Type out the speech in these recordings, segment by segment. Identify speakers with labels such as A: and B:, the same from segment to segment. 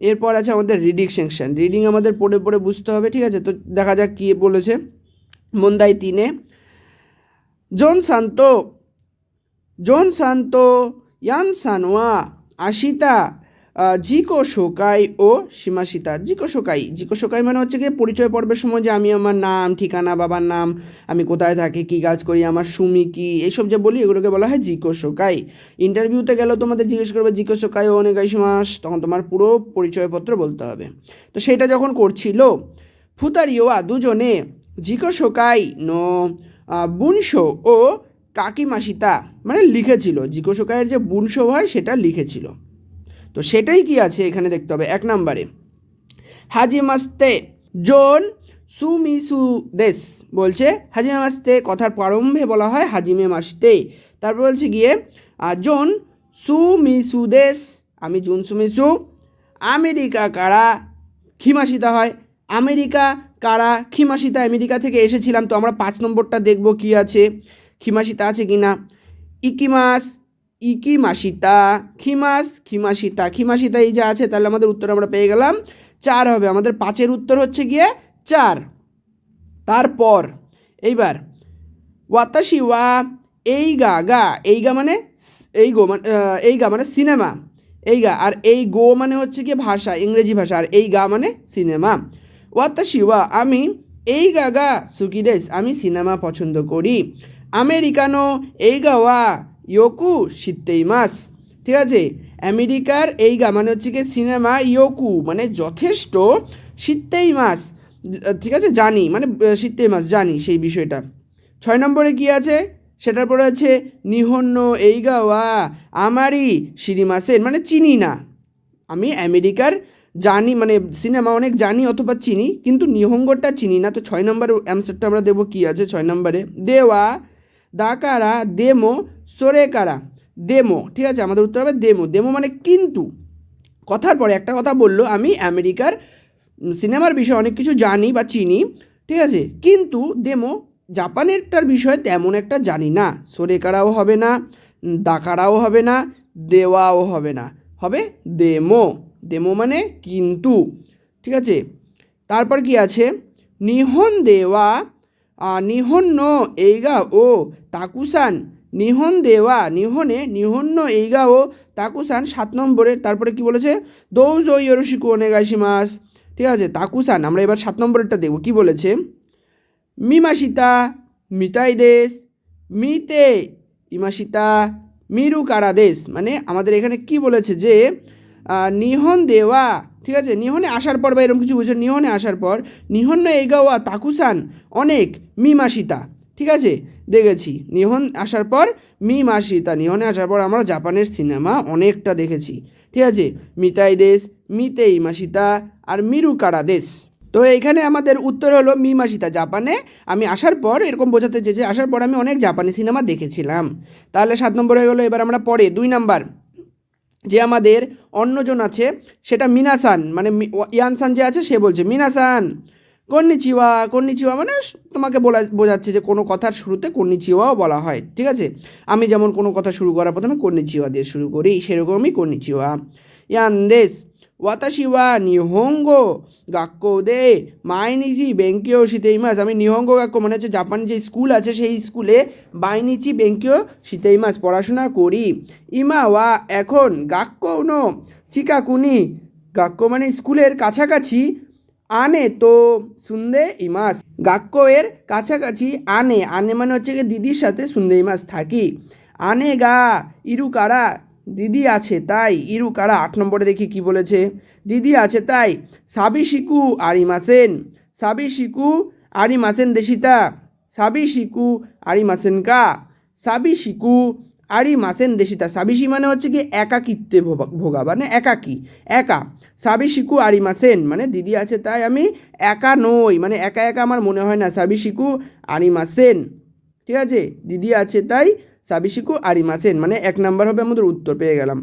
A: এরপর আছে আমাদের রিডিং সেকশন রিডিং আমাদের পড়ে পড়ে বুঝতে হবে, ঠিক আছে? তো দেখা যাক কী বলেছে। মন্দাই তিনে। জন শান্ত জন শান্ত, ইয়ান সানোয়া আশিতা জিকো শোকাই ও সীমা সীমাসিতা। জিকো শোকাই। জিকো শোকাই মানে হচ্ছে গিয়ে পরিচয় পর্বের সময় যে আমি আমার নাম, ঠিকানা, বাবার নাম, আমি কোথায় থাকি, কী কাজ করি, আমার সুমি কি, এইসব যে বলি এগুলোকে বলা হয় জিকো শোকাই। ইন্টারভিউতে গেলেও তোমাদের জিজ্ঞেস করবে, জিকো শোকাই ও অনেকাইশ মাস? তখন তোমার পুরো পরিচয়পত্র বলতে হবে। তো সেটা যখন করছিল ফুতারিওয়া দুজনে জিকো শোকাই নো বুনশো ও কাকিমাসিতা মানে লিখেছিল। জিকো শোকাইয়ের যে বুনশো হয় সেটা লিখেছিল। তো সেটাই কি আছে এখানে দেখতে হবে, এক নম্বরে। হাজি মাস্তে, জোন সুমিসু দেশ বলছে হাজিমে মাস্তে কথার প্রারম্ভে বলা হয় হাজিমে মাস্তে, তারপর বলছে গিয়ে জোন সুমিসু দেশ, আমি জুন সুমিসু, আমেরিকা কারা খিমাসিতা হয়, আমেরিকা কারা খিমাসিতা আমেরিকা থেকে এসেছিলাম, তো আমরা পাঁচ নম্বরটা দেখব কি আছে খিমাসিতা আছে কি না ইকিমাস ইকিমাসিতা খিমাস খিমাসিতা খিমাসিতা এই যে আছে তাহলে আমাদের উত্তর আমরা পেয়ে গেলাম। চার হবে, আমাদের পাঁচের উত্তর হচ্ছে গিয়ে চার। তারপর, এইবার ওয়াতাশি ওয়া এই গা গা, এই গা মানে এই গো মানে এই গা মানে সিনেমা। এই গা, আর এই গো মানে হচ্ছে কি ভাষা, ইংরেজি ভাষা, আর এই গা মানে সিনেমা। ওয়াতাশি ওয়া আমি, এই গা গা সুকিদেস আমি সিনেমা পছন্দ করি। আমেরিকানো, এই গা, ওয়া ইয়োকু মাস। ঠিক আছে? আমেরিকার এই গা মানে হচ্ছে কি সিনেমা ইয়োকু মানে যথেষ্ট শীতেই মাস। ঠিক আছে? জানি মানে শীতেই মাস, জানি সেই বিষয়টা। ছয় নম্বরে কি আছে? সেটার পরে আছে, নিহন্য এই গাওয়া আমারই শ্রীমাসের মানে চিনি না। আমি আমেরিকার জানি মানে সিনেমা অনেক জানি অথবা চিনি, কিন্তু নিহঙ্গটা চিনি না। তো ছয় নম্বর অ্যান্সারটা আমরা দেবো কি আছে? ছয় নম্বরে দেওয়া দাকারা দেমো, সোরেকারা। দেমো, ঠিক আছে? আমাদের উত্তর হবে দেমো। দেমো মানে কিন্তু। কথার পরে একটা কথা বলল, আমি আমেরিকার সিনেমার বিষয়ে অনেক কিছু জানি বা চিনি, ঠিক আছে? কিন্তু দেমো জাপানেরটার বিষয়ে তেমন একটা জানি না। সোরেকারাও হবে না, দাকারাও হবে না, দেওয়াও হবে না। হবে দেমো। দেমো মানে কিন্তু, ঠিক আছে? তারপর কি আছে? নিহন দেওয়া নিহন্ন এইগা ও তাকুসান, নিহন দেওয়া, নিহনে নিহন্ন এইগা ও তাকুসান সাত নম্বরে, তারপরে কি বলেছে? দৌজ ও ইয়রশিকু অনেগাশি মাস ঠিক আছে, তাকুসান, আমরা এবার সাত নম্বরেরটা দেখব কি বলেছে? মিমাসিতা, মিতাই দেশ, মিতে, ইমাসিতা মিরু কারা দেশ মানে আমাদের এখানে কি বলেছে যে নিহন দেওয়া ঠিক আছে? নিহনে আসার পর বা এরকম কিছু বুঝে, নিহনে আসার পর, নিহন্ন এগাওয়া তাকুসান অনেক মিমাসিতা, ঠিক আছে? দেখেছি। নিহন আসার পর মিমাসিতা, নিহনে আসার পর আমরা জাপানের সিনেমা অনেকটা দেখেছি, ঠিক আছে? মিতাই দেশ মিতে ইমাসিতা আর মিরু কারা দেশ। তো এখানে আমাদের উত্তর হলো মিমাসিতা, জাপানে আমি আসার পর এরকম বোঝাতে চেয়েছি, আসার পর আমি অনেক জাপানি সিনেমা দেখেছিলাম। তাহলে সাত নম্বর হয়ে গেলো, এবার আমরা পরে, দুই নাম্বার। যে আমাদের অন্যজন আছে, সেটা মিনাসান মানে ইয়ানসান যে আছে, সে বলছে, মিনাসান, কন্নিচিওয়া কন্নিচিওয়া মানে তোমাকে বলা বোঝাচ্ছে যে কোনো কথার শুরুতে কন্নিচিওয়াও বলা হয়, ঠিক আছে? আমি যেমন কোনো কথা শুরু করার প্রথমে কন্নিচিওয়া দিয়ে শুরু করি, সেরকমই কন্নিচিওয়া। ইয়ানদেশ ওয়াতাশিওয়া নিহঙ্গ গাক্কো দে মাইনিচি বেঙ্কিও শীতেইমাস আমি নিহঙ্গ গাক্কো মানে হচ্ছে জাপান যে স্কুল আছে সেই স্কুলে বাইনিচি বেঙ্কিও শীতেইমাস পড়াশোনা করি ইমা ওয়া এখন গাক্কো নো চিকাকুনি গাক্কো মানে স্কুলের কাছাকাছি আনে তো সুন্দে ইমাস গাক্কো এর কাছাকাছি আনে আনে মানে হচ্ছে গিয়ে দিদির সাথে সুন্দে ইমাস থাকি আনে গা ইরু কারা দিদি আছে, তাই। ইরু কারা? আট নম্বরে দেখি কি বলেছে। দিদি আছে, তাই। সাবি শিকু আরিমাসেন সাবি শিকু আরিমাসেন দেশিতা। সাবি শিকু আরিমাসেন কা। সাবি শিকু, আরি মাসেন দেশিতা। সাবিসি মানে হচ্ছে কি একাকিত্বে ভোগা- ভোগা মানে একাকি, একা। সাবিশিকু আরি মাসেন মানে দিদি আছে, তাই আমি একা নই মানে একা একা আমার মনে হয় না। সাবিশিকু আরি মাসেন, ঠিক আছে? দিদি আছে, তাই সাবিশিকু আরিমাসেন মানে এক নাম্বার হবে আমাদের উত্তর, পেয়ে গেলাম।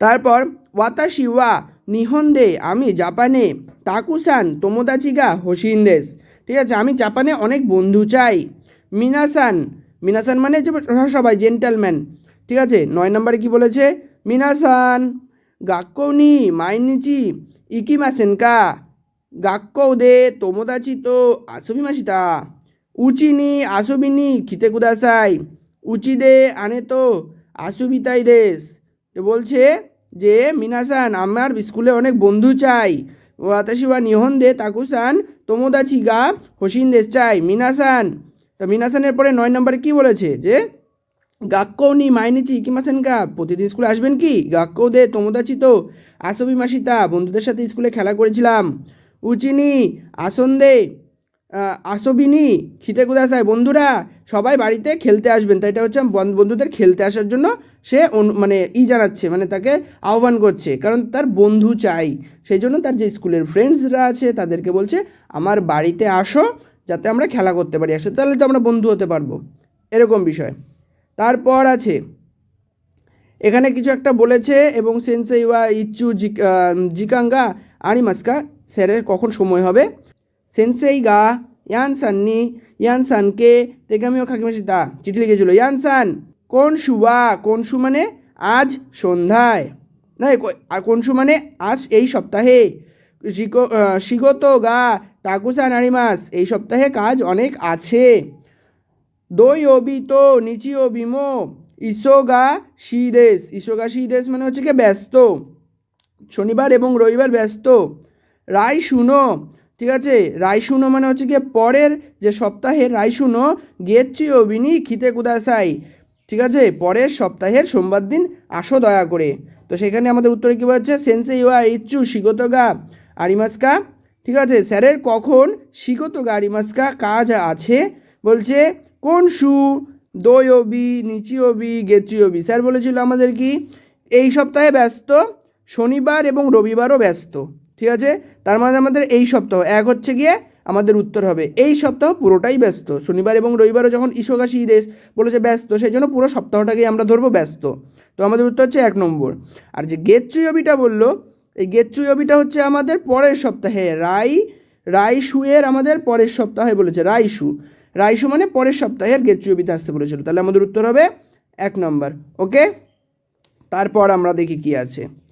A: তারপর ওয়াতাশি ওয়া নিহন্দে, আমি জাপানে, তাকুসান তোমোদাচিগা হোসিনদেশ ঠিক আছে, আমি জাপানে অনেক বন্ধু চাই। মিনাসান মিনাসান মানে সবাই, জেন্টালম্যান। ঠিক আছে, নয় নম্বরে কি বলেছে? মিনাসান, গাক্কৌনি, মাইনিচি, ইকিমাসেনকা গাক্কৌ দে তোমোদাচি তো আসবি মাসিতা উচিনি, আসবিনি খিতে কুদাসাই উচিদে আনে তো আসুবিতাই দেশ। বলছে যে মিনাসান আমার স্কুলে অনেক বন্ধু চাই। ওয়াতাশি বা নিহন দে তাকুসান তোমোদাচি গা হোসিন দেশ চাই। মিনাসান তো মিনাসানের পরে নয় নম্বরে কি বলেছে যে গাক্কৌ নি মাইনিচি ইকিমাসেন গা, প্রতিদিন স্কুলে আসবেন কি? গাক্কৌ দে তোমোদাচি তো আসবি মাসিতা বন্ধুদের সাথে স্কুলে খেলা করেছিলাম। উচিনি আসন দে আসবিনি খিতে কুদাসায় বন্ধুরা, সবাই বাড়িতে খেলতে আসবেন। তাই এটা হচ্ছে বন- বন্ধুদের খেলতে আসার জন্য সে মানে ই জানাচ্ছে মানে তাকে আহ্বান করছে। কারণ তার বন্ধু চাই। সেই জন্য তার যে স্কুলের ফ্রেন্ডসরা আছে, তাদেরকে বলছে, আমার বাড়িতে আসো, যাতে আমরা খেলা করতে পারি। একসাথে তাহলে তো আমরা বন্ধু হতে পারব। এরকম বিষয়। তারপর আছে, এখানে কিছু একটা বলেছে এবং সেন্সেই ওয়া ইচ্ছু, জিক- জিকাঙ্গা, আনিমাস্কা, স্যারের কখন সময় হবে? সেন্সেই গা ইয়ান সাননি ইয়ান সানকে তেগামিও খাকিমাসিতা চিঠি লিখেছিল ইয়ান সান কোন শুয়া কোন শু মানে আজ সন্ধ্যায় না কোন শু মানে আজ এই সপ্তাহে শিগত গা তাকুসান আনিমাস এই সপ্তাহে কাজ অনেক আছে দই তো নিচি অবিমো ইসোগা শিদেশ ইসোগা শিদেশ মানে হচ্ছে কি ব্যস্ত শনিবার এবং রবিবার ব্যস্ত রায় শুনো ঠিক আছে? রায় শুনো মানে হচ্ছে গিয়ে পরের যে সপ্তাহের রায় শুনো গিয়েছি অবিনি খিতে কুদাসাই ঠিক আছে? পরের সপ্তাহের সোমবার দিন আসো দয়া করে। তো সেখানে আমাদের উত্তরে কী বলছে? সেন্সে ইউয়া ইচ্ছু শিগতগা আরিমাস্কা। ঠিক আছে? স্যারের কখন শিগতগা আরিমাস্কা কাজ আছে? বলছে, কোন সু? দই অবি নিচি অবি গেচি অবি স্যার বলেছিল আমাদের কি? এই সপ্তাহে ব্যস্ত, শনিবার এবং রবিবারও ব্যস্ত। ঠিক আছে? তার মানে আমাদের এই সপ্তাহ। এক হচ্ছে গিয়ে আমাদের উত্তর হবে। এই সপ্তাহ পুরোটাই ব্যস্ত। শনিবার এবং রবিবারও যখন ঈশকাশী দেশ বলেছে ব্যস্ত, সেই জন্য পুরো সপ্তাহটাকেই আমরা ধরবো ব্যস্ত। তো আমাদের উত্তর হচ্ছে এক নম্বর। আর যে গেচ্চুয়বিটা বলল, এই গেচ্চুয়বিটা হচ্ছে আমাদের পরের সপ্তাহে। রাই রাইশুয়ের আমাদের পরের সপ্তাহে বলেছে। রাইশু রাইশু মানে পরের সপ্তাহের গেচ্চুয়বিতে আসতে বলেছিল। তাহলে আমাদের উত্তর হবে এক নম্বর। ওকে? তারপর আমরা দেখি কি আছে।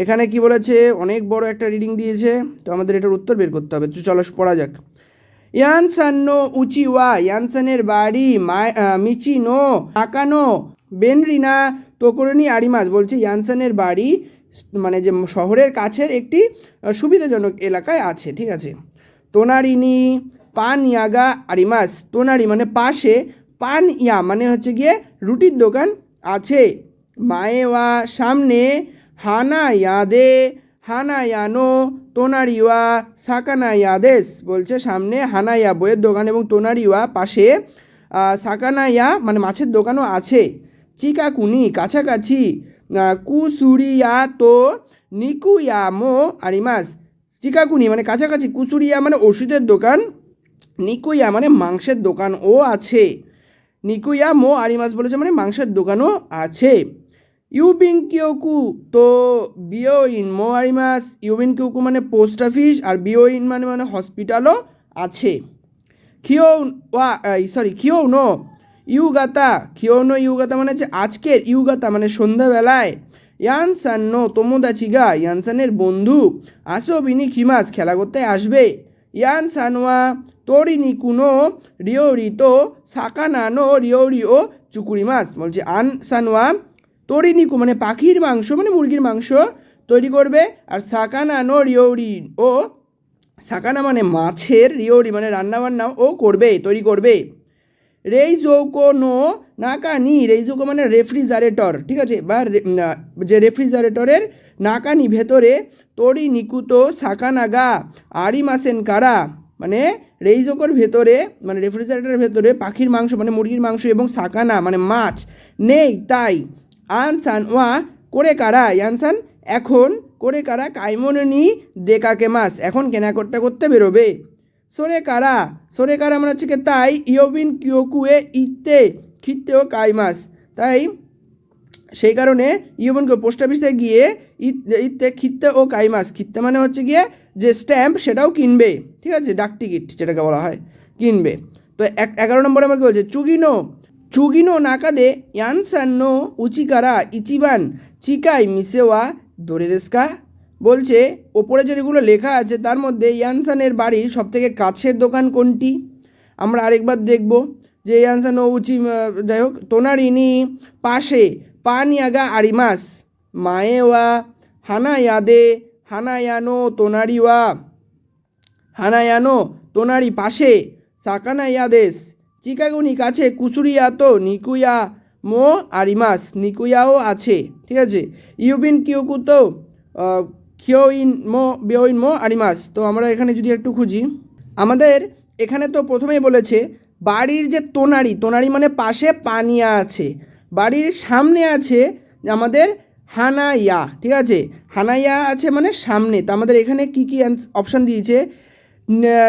A: এখানে কি বলেছে? অনেক বড় একটা রিডিং দিয়েছে। তো আমাদের এটার উত্তর বের করতে হবে। তো চলো পড়া যাক। ইয়ানসান নো উচিওয়া ইয়ানসানের বাড়ি মিচি নো আকানো বেনরিনা তোকরনি আরিমাস বলছে। ইয়ানসানের বাড়ি মানে যে শহরের কাছের একটি সুবিধাজনক এলাকায় আছে। ঠিক আছে? তোনারিনি, পান ইয়াগা আরিমাস তোনারি মানে পাশে, পান ইয়া মানে হচ্ছে গিয়ে রুটির দোকান আছে। মায়েওয়া সামনে হানা ইয়াদে হানা ইয়ানো তোনারিওয়া সাকানা ইয়াদেস বলছে সামনে হানা ইয়া বইয়ের দোকান এবং তোনারিওয়া পাশে আহ, সাকানা ইয়া মানে মাছের দোকানও আছে। চিকাকুনি কাছাকাছি কুসুরিয়া তো নিকুয়ামো আরিমাস চিকাকুনি মানে কাছাকাছি কুসুরিয়া মানে ওষুধের দোকান নিকুইয়া মানে মাংসের দোকানও আছে। নিকুইয়া মো আরিমাস বলেছে মানে মাংসের দোকানও আছে। ইউবিং কিওকু তো বিওইন মো আরিমাস ইউবিন কিওকু মানে পোস্ট অফিস আর বিওইন মানে মানে হসপিটালও আছে। খিও ওয়া সরি খিও নো ইউগাতা খিও নো ইউগাতা মানে হচ্ছে আজকের, ইউগাতা মানে সন্ধ্যাবেলায়। ইয়ানসান নো তোমোদাচিগা, ইয়ানসানের বন্ধু আসো বিনি খিমাস, খেলা করতে আসবে। ইয়ান সানোয়া তোরি নিকুনো রিওরি তো সাকানানো রিওরি ও চুকুরি মাছ বলছে আন সানোয়া তোরি নিকু মানে পাখির মাংস মানে মুরগির মাংস তৈরি করবে। আর সাকানানো রিওরি, ও সাকানা মানে মাছের রিওরি মানে রান্নাবান্না ও করবে, তৈরি করবে। রেইজৌকো নো নাকানি রেইজৌকো মানে রেফ্রিজারেটর, ঠিক আছে? বা যে রেফ্রিজারেটরের নাকানি ভেতরে তরি নিকুতো আরি মাসেন কারা মানে রেইজোকোর ভেতরে মানে রেফ্রিজারেটরের ভেতরে পাখির মাংস মানে মুরগির মাংস এবং সাকানা মানে মাছ। নেই, তাই। আনসান ওয়া করে কারা? ইয়ানসান এখন করে কারা কাইমনি দেকাকে মাস। এখন কেনাকাটা করতে বেরোবে। সরে কারা? সরে কারা মানে হচ্ছে তাই ইয়োবিন কিয়োকুয়ে ইতে খিত্তেও কাইমাস তাই সেই কারণে ইয়োবনকে পোস্ট অফিসে গিয়ে ঈদতে খিত্তে ও কাইমাস খিত্তে মানে হচ্ছে গিয়ে যে স্ট্যাম্প সেটাও কিনবে। ঠিক আছে? ডাক টিকিট যেটাকে বলা হয়, কিনবে। তো এক, এগারো নম্বরে আমাকে বলছে, চুগিনো চুগিনো নাকাদে ইয়ানসান্ন উচিকারা ইচিবান, চিকাই মিসেওয়া দোরে দেস্কা বলছে, ওপরে যেগুলো লেখা আছে তার মধ্যে ইয়ানসানের বাড়ির সবথেকে কাছের দোকান কোনটি? আমরা আরেকবার দেখব যে ইয়ানসান ও উচি যাই হোক, তোনারিনি পাশে পানিয়াগা আরিমাস, মায়েওয়া, হানায়াদে, হানায়ানো তোনারিওয়া, হানায়ানো তোনারি পাশে সাকানা ইয়াদেশ চিকাগুনি কাছে কুসুরিয়া তো নিকুয়া মো আরিমাস, নিকুয়াও আছে, ঠিক আছে? ইউবিন কিউকু তো কিওইন মো বেওইন মো আরিমাস, তো আমরা এখানে যদি একটু খুঁজি, আমাদের এখানে তো প্রথমেই বলেছে, বাড়ির যে তোনারি তোনারি মানে পাশে পানিয়া আছে, বাড়ির সামনে আছে আমাদের হানাইয়া, ঠিক আছে? হানাইয়া আছে মানে সামনে, তো আমাদের এখানে কি কি অপশান দিয়েছে?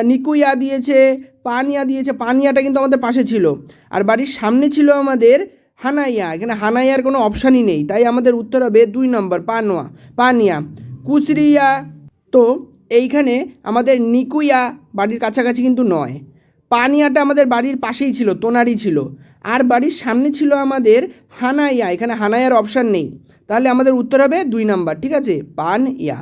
A: নিকুইয়া দিয়েছে, পানিয়া দিয়েছে, পানিয়াটা কিন্তু আমাদের পাশে ছিল। আর বাড়ির সামনে ছিল আমাদের হানাইয়া। এখানে হানাইয়ার কোনো অপশানই নেই। তাই আমাদের উত্তর হবে দুই নম্বর, পানোয়া, পানিয়া। কুচরিয়া, তো এইখানে আমাদের নিকুইয়া বাড়ির কাছাকাছি কিন্তু নয়। পানিয়াটা আমাদের বাড়ির পাশেই ছিল তোনারি ছিল। আর বাড়ির সামনে ছিল আমাদের হানাইয়া। এখানে হানাইয়ার অপশান নেই। তাহলে আমাদের উত্তর হবে দুই নাম্বার, ঠিক আছে? পান ইয়া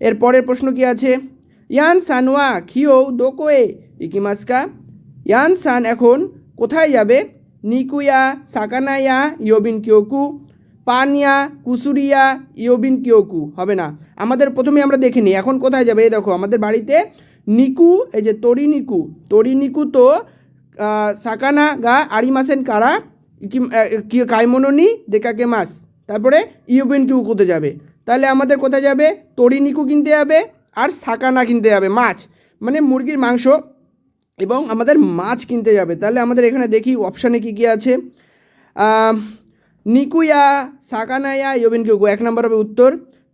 A: এর পরের প্রশ্ন কি আছে? ইয়ান সানওয়া খিও দোকোয়ে ইকিমাস্কা ইয়ান সান এখন কোথায় যাবে? নিকুয়া সাকানায়া ইয়োবিন কিয়োকু পানিয়া কুসুরিয়া ইয়োবিন কিয়োকু হবে না। আমাদের প্রথমে আমরা দেখে নিই এখন কোথায় যাবে? দেখো আমাদের বাড়িতে নিকু এই যে তরি নিকু তরি নিকু তো সাকানা গা আড়ি মাসেন কারা? ইকি- আহ, কি কাইমনোনি দেকাকে মাস তারপরে ইউবিন কিউ কোথায় যাবে? তাহলে আমাদের কোথায় যাবে? তরি নিকু কিনতে যাবে। আর সাকানা কিনতে যাবে, মাছ। মানে মুরগির মাংস এবং আমাদের মাছ কিনতে যাবে। তাহলে আমাদের এখানে দেখি অপশানে কী কী আছে। নিকুয়া, সাকানায়া ইয়োবিন কিউকু এক নম্বর হবে উত্তর।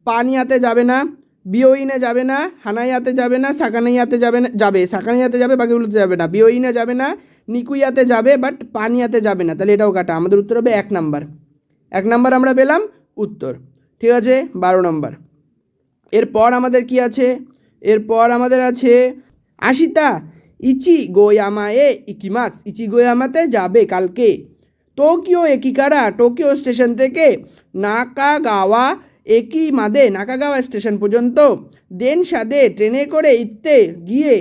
A: পানিয়াতে যাবে না, বিওইনে যাবে না, হানাইয়াতে যাবে না, সাকানাইয়াতে যাবে না, যাবে। সাকানাইয়াতে যাবে, বাকিগুলোতে যাবে না। বিওইনে যাবে না নিকুইয়াতে যাবে বাট পানিয়াতে যাবে না। তাহলে এটাও কাটা। আমাদের উত্তর হবে এক নাম্বার। এক নাম্বার আমরা পেলাম উত্তর। ঠিক আছে, বারো নম্বর। এরপর আমাদের কি আছে? এরপর আমাদের আছে আশিতা ইচি গোয়ামা এ ইকিমাস ইচি গোয়ামাতে যাবে কালকে। টোকিও একিকারা, টোকিও স্টেশন থেকে নাকাগাওয়া একই মাদে নাকাগাওয়া স্টেশন পর্যন্ত দেন সাদে ট্রেনে করে ইত্তে গিয়ে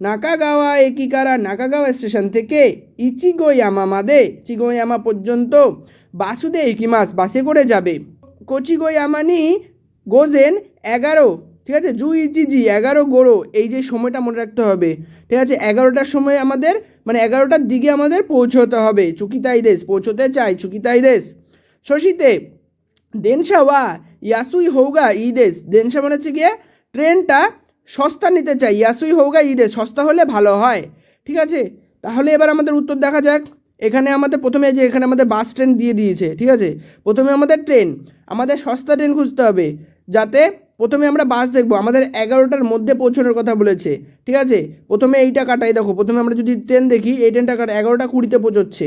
A: নাকাগাওয়া একিকারা, নাকাগাওয়া স্টেশন থেকে ইচিগোয়ামা মাদে ইচিগোয়ামা পর্যন্ত বাসুদে ইকিমাস, বাসে করে যাবে। কোচিগোয়ামানি গোজেন এগারো, ঠিক আছে? জু ইজি জি, এগারো গোড়ো এই যে সময়টা মনে রাখতে হবে, ঠিক আছে? এগারোটার সময় আমাদের মানে এগারোটার দিকে আমাদের পৌঁছতে হবে, চুকিতাই দেশ, পৌঁছতে চাই, চুকিতাই দেশ। শশীতে দেনসা ওয়া ইয়াসুই হৌগা ইদেশ দেনসা মানে হচ্ছে গিয়ে ট্রেনটা সস্তা নিতে চাই, ইয়াসুই হৌগা ইদেশ সস্তা হলে ভালো হয়, ঠিক আছে? তাহলে এবার আমাদের উত্তর দেখা যাক। এখানে আমাদের প্রথমে যে এখানে আমাদের বাস ট্রেন দিয়ে দিয়েছে, ঠিক আছে? প্রথমে আমাদের ট্রেন, আমাদের সস্তা ট্রেন খুঁজতে হবে, যাতে প্রথমে আমরা বাস দেখব, আমাদের এগারোটার মধ্যে পৌঁছানোর কথা বলেছে, ঠিক আছে? প্রথমে এইটা কাটাই, দেখো, প্রথমে আমরা যদি ট্রেন দেখি, এই ট্রেনটা কাটা এগারোটা কুড়িতে পৌঁছচ্ছে,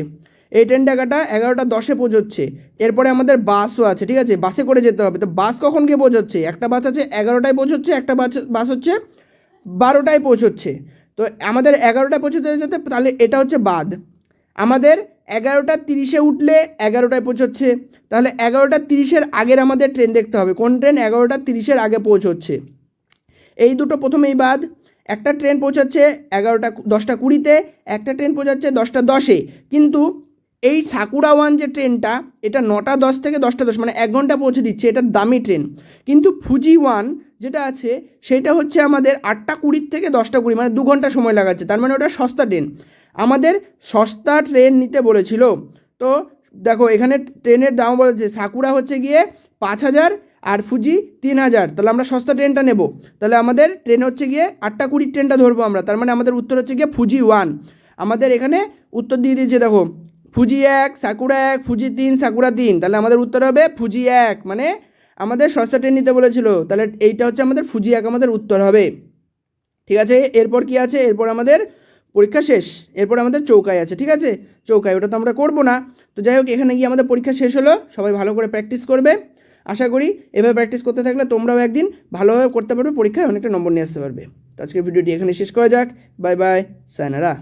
A: এই ট্রেনটা কাটা এগারোটা দশে পৌঁছচ্ছে, এরপরে আমাদের বাসও আছে, ঠিক আছে? বাসে করে যেতে হবে, তো বাস কখন গিয়ে পৌঁছচ্ছে? একটা বাস আছে এগারোটায় পৌঁছচ্ছে, একটা বাস বাস হচ্ছে বারোটায় পৌঁছচ্ছে, তো আমাদের এগারোটায় পৌঁছতে যেতে, তাহলে এটা হচ্ছে বাদ, আমাদের এগারোটা তিরিশে উঠলে এগারোটায় পৌঁছচ্ছে। তাহলে এগারোটা তিরিশের আগের আমাদের ট্রেন দেখতে হবে। কোন ট্রেন এগারোটা তিরিশের আগে পৌঁছচ্ছে। এই দুটো প্রথমেই বাদ। একটা ট্রেন পৌঁছাচ্ছে এগারোটা দশটা কুড়িতে, একটা ট্রেন পৌঁছাচ্ছে দশটা দশে। কিন্তু এই সাকুরা ওয়ান যে ট্রেনটা এটা নটা দশ থেকে দশটা দশ মানে এক ঘণ্টা পৌঁছে দিচ্ছে এটার দামি ট্রেন কিন্তু ফুজি ওয়ান যেটা আছে, সেটা হচ্ছে আমাদের আটটা কুড়ির থেকে দশটা কুড়ি মানে দু ঘণ্টা সময় লাগাচ্ছে। তার মানে ওটা সস্তা ট্রেন আমাদের সস্তা ট্রেন নিতে বলেছিল। তো দেখো এখানে ট্রেনের দাম বলেছে, সাকুরা হচ্ছে গিয়ে পাঁচ হাজার আর ফুজি তিন হাজার। তাহলে আমরা সস্তা ট্রেনটা নেব। তাহলে আমাদের ট্রেন হচ্ছে গিয়ে আটটা কুড়ির ট্রেনটা ধরবো আমরা। তার মানে আমাদের উত্তর হচ্ছে গিয়ে ফুজি ওয়ান আমাদের এখানে উত্তর দিয়ে দিয়েছে, দেখো। ফুজি এক, সাকুরা এক ফুজি তিন, সাকুরা তিন। তাহলে আমাদের উত্তর হবে ফুজি এক। মানে আমাদের সস্তা ট্রেন নিতে বলেছিল। তাহলে এইটা হচ্ছে আমাদের ফুজি এক, আমাদের উত্তর হবে। ঠিক আছে? এরপর কি আছে? এরপর আমাদের পরীক্ষা শেষ, এরপর আমাদের চৌকায় আছে, ঠিক আছে? চৌকায়, ওটা তো আমরা করব না। তো যাই হোক, এখানে গিয়ে আমাদের পরীক্ষা শেষ হলো, সবাই ভালো করে প্র্যাকটিস করবে। আশা করি এভাবে প্র্যাকটিস করতে থাকলে তোমরাও একদিন ভালোভাবে করতে পারবে, পরীক্ষায় অনেকটা নম্বর নিয়ে আসতে পারবে। তো আজকের ভিডিওটি এখানে শেষ করা যাক। Bye bye sayonara